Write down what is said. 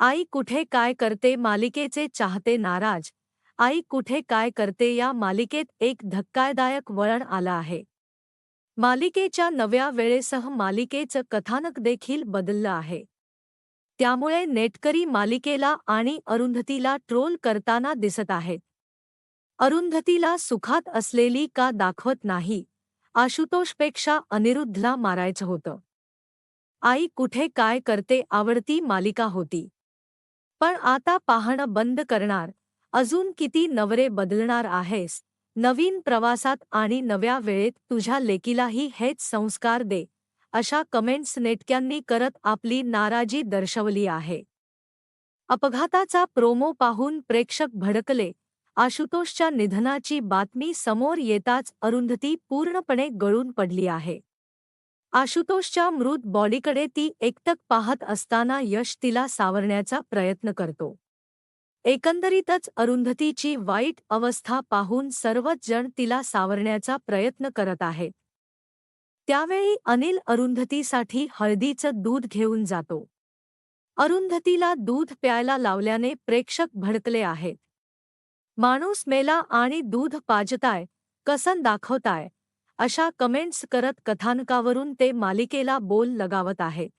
आई कुठे काय करते मालिकेचे चाहते नाराज. आई कुठे काय करते या मालिकेत एक धक्कादायक वळण आलं आहे. मालिकेच्या नव्या वेळेसह मालिकेचं कथानक देखील बदललं आहे. त्यामुळे नेटकरी मालिकेला आणि अरुंधतीला ट्रोल करताना दिसत आहेत. अरुंधतीला सुखात असलेली का दाखवत नाही. आशुतोषपेक्षा अनिरुद्धला मारायचं होतं. आई कुठे काय करते आवडती मालिका होती. पण आता पाहणं बंद करणार. अजून किती नवरे बदलणार आहेस? नवीन प्रवासात आणि नव्या वेळेत तुझ्या लेकीलाही हेच संस्कार दे. अशा कमेंट्स नेटक्यांनी करत आपली नाराजी दर्शवली आहे. अपघाताचा प्रोमो पाहून प्रेक्षक भडकले. आशुतोषच्या निधनाची बातमी समोर येताच अरुंधती पूर्णपणे गळून पडली आहे. आशुतोषच्या मृत बॉडीकडे ती एकटक पाहत असताना यश तिला सावरण्याचा प्रयत्न करतो. एकंदरीतच अरुंधतीची वाईट अवस्था पाहून सर्वच जण तिला सावरण्याचा प्रयत्न करत आहेत. त्यावेळी अनिल अरुंधतीसाठी हळदीचं दूध घेऊन जातो. अरुंधतीला दूध प्यायला लावल्याने प्रेक्षक भडकले आहेत. माणूस मेला आणि दूध पाजताय कसन दाखवताय. अशा कमेंट्स करत कथानकावरून ते मालिकेला बोल लगावत आहेत.